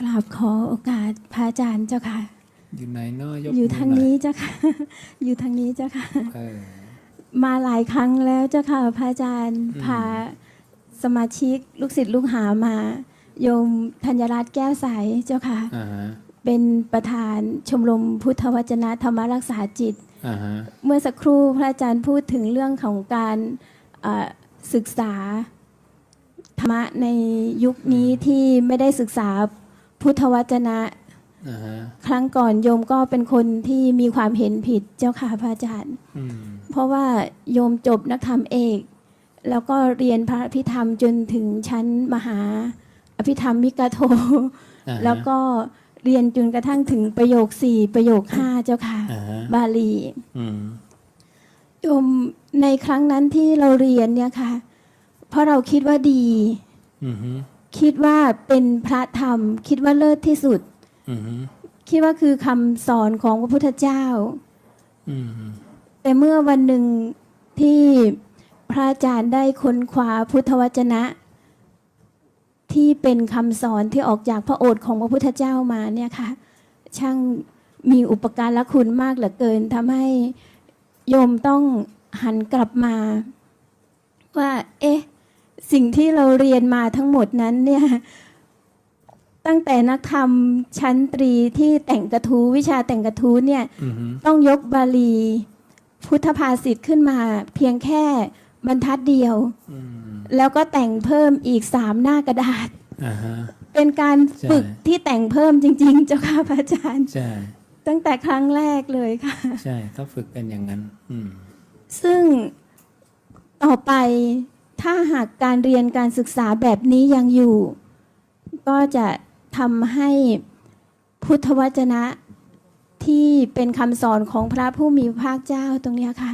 กราบขอโอกาสพระอาจารย์เจ้าค่ะ อยู่ไหนเนาะยกอยู่มืทางหน่นี้เจ้าค่ะ อยู่ทางนี้เจ้าค่ะเออมาหลายครั้งแล้วเจ้าค่ะพระอาจารย์อืมพาสมาชิกลูกศิษย์ลูกหามา โยมธัญรัตน์แก้วใสเจ้าค่ะอ่าฮะเป็นประธานชมรมพุทธวจนะธรรมรักษาจิตอ่าฮะเมื่อสักครู่พระอาจารย์พูดถึงเรื่องของการเอ่อศึกษาธรรมะในยุคนี้ที่ไม่ได้ศึกษา พุทธวจนะอ่าฮะครั้งก่อนโยมก็เป็นคนที่มีความเห็นผิดเจ้าค่ะพระอาจารย์อืมเพราะว่าโยมจบนักธรรมเอก แล้วก็เรียนพระอภิธรรมจนถึงชั้นมหา อภิธรรมมิกาโทอ่าฮะแล้วก็เรียนจนกระทั่งถึงประโยคสี่ประโยคห้าเจ้าค่ะอ่าฮะบาลีอืมโยมในครั้งนั้นที่เราเรียนเนี่ยค่ะ เพราะเราคิดว่าดีอืมฮึ คิดว่าเป็นพระธรรม คิดว่าเลิศที่สุดอืมฮึคิดว่าคือคำสอนของพระพุทธเจ้าอืมฮึแต่เมื่อวันหนึ่งที่พระอาจารย์ได้ค้นคว้าพุทธวจนะ ที่เป็นคำสอนที่ออกจากพระโอษฐ์ของพระพุทธเจ้ามาเนี่ยค่ะ ช่างมีอุปการะคุณมากเหลือเกินทำให้โยมต้องหันกลับมา ว่า เอ๊ะ สิ่งที่เราเรียนมาทั้งหมดนั้นเนี่ยตั้งแต่นักธรรมชั้นตรีที่แต่งกระทู้วิชาแต่งกระทู้เนี่ยอืมฮึต้องยกบาลีพุทธภาษิตขึ้นมาเพียงแค่บรรทัดเดียวอืมแล้วก็แต่งเพิ่มอีกสามหน้ากระดาษอ่าฮะเป็นการใช่ฝึกที่แต่งเพิ่มจริง ๆ เจ้าค่ะพระอาจารย์ใช่ตั้งแต่ครั้งแรกเลยค่ะ ใช่เขาฝึกกันอย่างนั้นอืมซึ่งต่อไป ถ้าหากการเรียนการศึกษาแบบนี้ยังอยู่ ก็จะทำให้พุทธวจนะที่เป็นคำสอนของพระผู้มีพระภาคเจ้าตรงนี้ค่ะ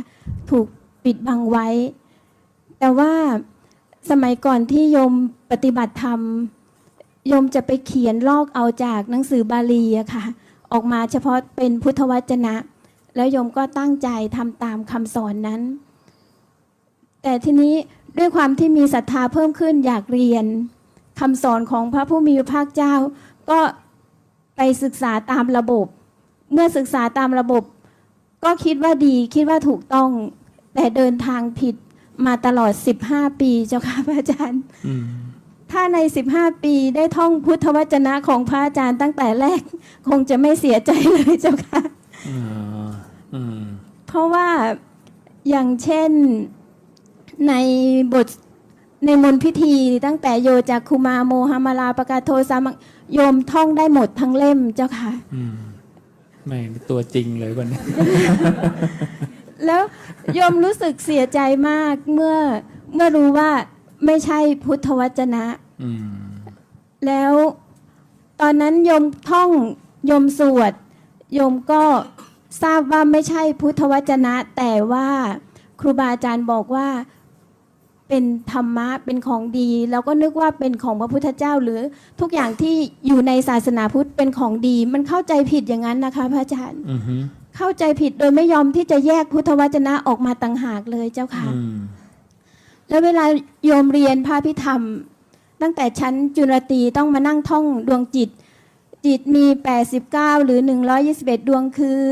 ถูกปิดบังไว้ แต่ว่าสมัยก่อนที่โยมปฏิบัติธรรมโยมจะไปเขียนลอกเอาจากหนังสือบาลีอะค่ะ ออกมาเฉพาะเป็นพุทธวจนะ แล้วโยมก็ตั้งใจทำตามคำสอนนั้น แต่ทีนี้ด้วยความที่มีศรัทธาเพิ่มขึ้นอยากเรียนคำสอนของพระผู้มีพระภาคเจ้า ก็ไปศึกษาตามระบบ เมื่อศึกษาตามระบบ ก็คิดว่าดีคิดว่าถูกต้อง แต่เดินทางผิดมาตลอด 15 ปีเจ้าค่ะพระอาจารย์อืมถ้าใน 15 ปีได้ท่องพุทธวจนะของพระอาจารย์ตั้งแต่แรก คงจะไม่เสียใจเลยเจ้าค่ะอ่าอืมเพราะว่าอย่างเช่น ในบทในมนต์พิธีตั้งแต่โยจากคุมาโมหามาลาปกาโทสามังโยมท่องได้หมดทั้งเล่มเจ้าค่ะอืมไม่ตัวจริงเลยวันนี้ แล้วโยมรู้สึกเสียใจมากเมื่อเมื่อรู้ว่าไม่ใช่พุทธวจนะอืมแล้วตอนนั้นโยมท่องโยมสวดโยมก็ทราบว่าไม่ใช่พุทธวจนะ แต่ว่าครูบาอาจารย์บอกว่า เป็นธรรมะเป็นของดี แล้วก็นึกว่าเป็นของพระพุทธเจ้า หรือทุกอย่างที่อยู่ในศาสนาพุทธเป็นของดี มันเข้าใจผิดอย่างนั้นนะคะ พระอาจารย์อืมฮึเข้าใจผิดโดยไม่ยอมที่จะแยกพุทธวจนะออกมาต่างหากเลยเจ้าค่ะอืมแล้วเวลาโยมเรียนพระพิธรรม ตั้งแต่ชั้นจุลตรีต้องมานั่งท่องดวงจิต จิตมี 89 หรือ 121 ดวงคือ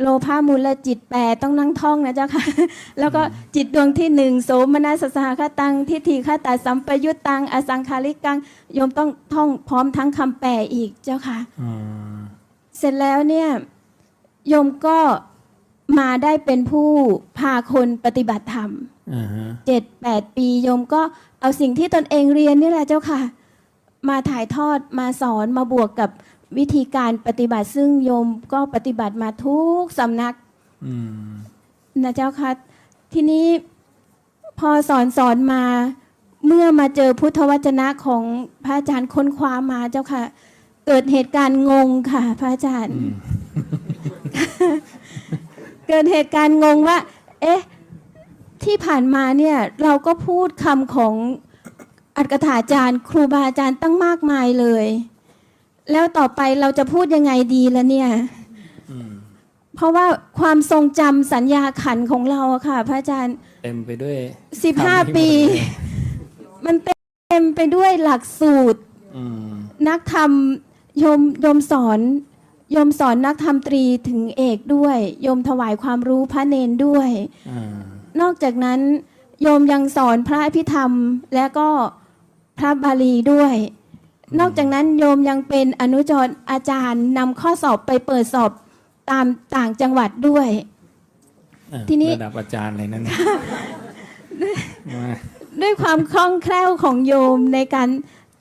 โลภามูลจิต8ต้องนั่งท่องนะเจ้าค่ะ แล้วก็จิตดวงที่หนึ่งโสมนัสสหคตังทิฏฐิคตาสัมปยุตตัง อสังคาริกังโยมต้องท่องพร้อมทั้งคำแปลอีกเจ้าค่ะอ่าเสร็จแล้วเนี่ยโยมก็มาได้เป็นผู้พาคนปฏิบัติธรรมอ่าฮะเจ็ดแปดปีโยมก็เอาสิ่งที่ตนเองเรียนนี่แหละเจ้าค่ะ มาถ่ายทอดมาสอนมาบวกกับ วิธีการปฏิบัติซึ่งโยมก็ปฏิบัติมาทุกสำนักอืมนะเจ้าค่ะทีนี้พอสอนสอนมาเมื่อมาเจอพุทธวจนะของพระอาจารย์ค้นคว้ามาเจ้าค่ะ เกิดเหตุการณ์งงค่ะ พระอาจารย์อืมเกิดเหตุการณ์งงว่า เอ๊ะ ที่ผ่านมาเนี่ย เราก็พูดคำของอัตถกถาจารย์ ครูบาอาจารย์ตั้งมากมายเลย แล้วต่อไปเราจะพูดยังไงดีละเนี่ยอืมเพราะว่าความทรงจำสัญญาขันของเราอะค่ะ พระอาจารย์ เต็มไปด้วยสิบห้าคำที่ปีหมดเลยมันเต็มไปด้วยหลักสูตรอืมนักธรรมโยมโยมสอนโยมสอนนักธรรมตรีถึงเอกด้วยโยมถวายความรู้พระเนนด้วยอ่านอกจากนั้น โยมยังสอนพระอภิธรรมและก็พระบาลีด้วย นอกจากนั้นโยมยังเป็นอนุจรอาจารย์นำข้อสอบไปเปิดสอบตามต่างจังหวัดด้วยอะทีนี้ระดับอาจารย์เลยนั่นน่ะมาด้วยความคล่องแคล่วของโยมในการ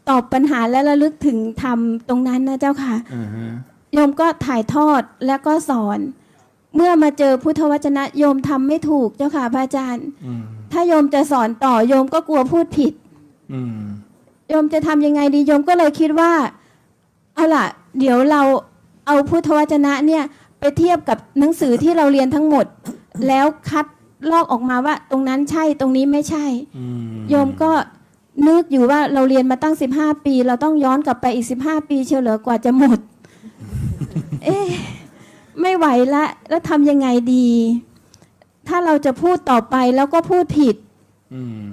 ตอบปัญหาและระลึกถึงธรรมตรงนั้นนะเจ้าค่ะอ่าฮะโยมก็ถ่ายทอดแล้วก็สอน เมื่อมาเจอพุทธวจนะโยมทำไม่ถูกเจ้าค่ะพระอาจารย์อืมถ้าโยมจะสอนต่อโยมก็กลัวพูดผิดอืม โยมจะทำยังไงดีโยมก็เลยคิดว่าเอาล่ะ เดี๋ยวเราเอาพุทธวจนะเนี่ยไปเทียบกับหนังสือที่เราเรียนทั้งหมด แล้วคัดลอกออกมาว่า ตรงนั้นใช่ตรงนี้ไม่ใช่อืมโยมก็นึกอยู่ว่าเราเรียนมาตั้ง15ปี เราต้องย้อนกลับไปอีก15ปีเชียวเหรอกว่าจะหมด เอ๊ะไม่ไหวละ แล้วทำยังไงดี ถ้าเราจะพูดต่อไปแล้วก็พูดผิดอืม